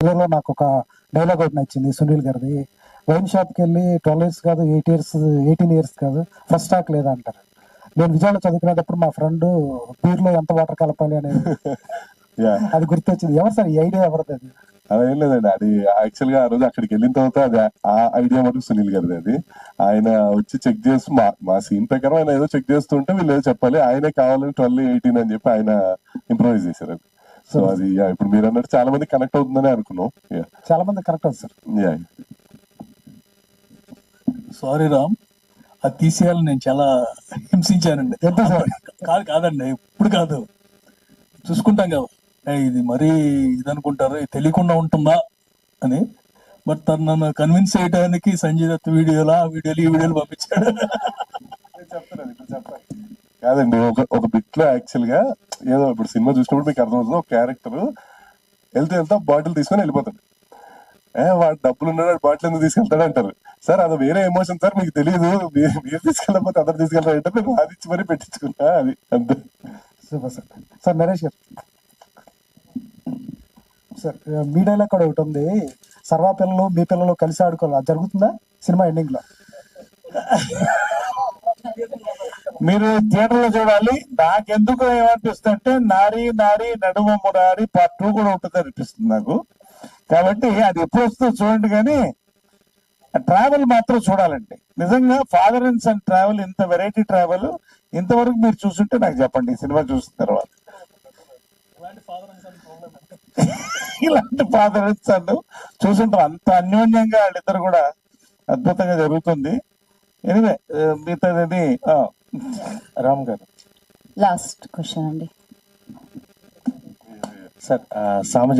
లో నాకు ఒక డైలాగ్ ఒకటి నచ్చింది సునీల్ గారిది. వైన్ షాప్కి వెళ్ళి ట్వెల్వ్ ఇయర్స్ కాదు ఎయిట్ ఇయర్స్ ఎయిటీన్ ఇయర్స్ కాదు ఫస్ట్ స్టాక్ లేదా అంటారు. నేను విజయవాడలో చదువుకునేటప్పుడు మా ఫ్రెండ్ బీర్లో ఎంత వాటర్ కలపాలి అనేది అది గుర్తొచ్చింది. ఎవరు సార్? ఈ ఐడియా ఎవరిది అది? అదేం లేదండి. అది యాక్చువల్గా ఆ రోజు అక్కడికి వెళ్ళిన తర్వాత అది ఆ ఐడియా మటుకు సునీల్ గారిది అది. ఆయన వచ్చి చెక్ చేస్తూ మా మా సీన్ ప్రకారం ఆయన ఏదో చెక్ చేస్తుంటే వీళ్ళు ఏదో చెప్పాలి. ఆయనే కావాలని ట్వెల్వ్ ఎయిటీన్ అని చెప్పి ఆయన ఇంప్రూవైజ్ చేశారు అది. సో అది యా ఇప్పుడు మీరు అన్నట్టు చాలా మంది కనెక్ట్ అవుతుందని అనుకున్నాం. యా చాలా మంది కరెక్ట్ అవుతుంది సార్ యా సారీ రామ్. అది తీసేయాలని నేను చాలా హింసించానండి. ఎంత సార్? కాదు కాదండి ఇప్పుడు కాదు. చూసుకుంటాం కదా. ఇది మరీ ఇది అనుకుంటారు తెలియకుండా ఉంటుందా? అని. బట్ తను నన్ను కన్విన్స్ చేయడానికి సంజయ్ దత్ వీడియోలా ఆ వీడియోలు ఈ వీడియోలు పంపించాడు. చెప్తాను ఇప్పుడు చెప్తాను కాదండి ఒక ఒక బిట్లో యాక్చువల్గా ఏదో ఇప్పుడు సినిమా చూసినప్పుడు మీకు అర్థమవుతుంది ఒక క్యారెక్టర్ వెళ్తే వెళ్తా బాటిల్ తీసుకొని వెళ్ళిపోతాడు. ఏ వాడు డబ్బులు ఉన్నాడు బాటిల్ ఎందుకు తీసుకెళ్తాడు అంటారు. సార్ అది వేరే ఎమోషన్ సార్ మీకు తెలియదు మీరు తీసుకెళ్ళకపోతే అందరు తీసుకెళ్తారు అంటే అది ఇచ్చి మరీ పెట్టించుకున్నా అది అంతే. Super sir. సార్ నరేష్ గారు. సార్ మీ డైలాగ్ కూడా ఒకటి ఉంది. సర్వా పిల్లలు మీ పిల్లలు కలిసి ఆడుకోవాలి? అది జరుగుతుందా సినిమా ఎండింగ్లో మీరు థియేటర్లో చూడాలి. నాకెందుకు ఏమనిపిస్తుంది అంటే నారీ నారీ నడుమ మురారి పార్ట్ టూ కూడా ఉంటుంది అనిపిస్తుంది నాకు. కాబట్టి అది ఎప్పుడు వస్తుందో చూడండి కానీ ట్రావెల్ మాత్రం చూడాలండి. నిజంగా ఫాదర్ అండ్ సన్ ట్రావెల్ ఇంత వెరైటీ ట్రావెల్ ఇంతవరకు మీరు చూసుంటే నాకు చెప్పండి ఈ సినిమా చూసిన తర్వాత. ఇలాంటి ఫాదర్ అండ్ సన్ చూసుంటారు. అంత అన్యోన్యంగా వాళ్ళిద్దరు కూడా అద్భుతంగా జరుగుతుంది. ఎనివే మిగతాది రామ్ గారు. లాస్ట్ క్వశ్చన్ అండి. సార్ ఆ, సామాజిక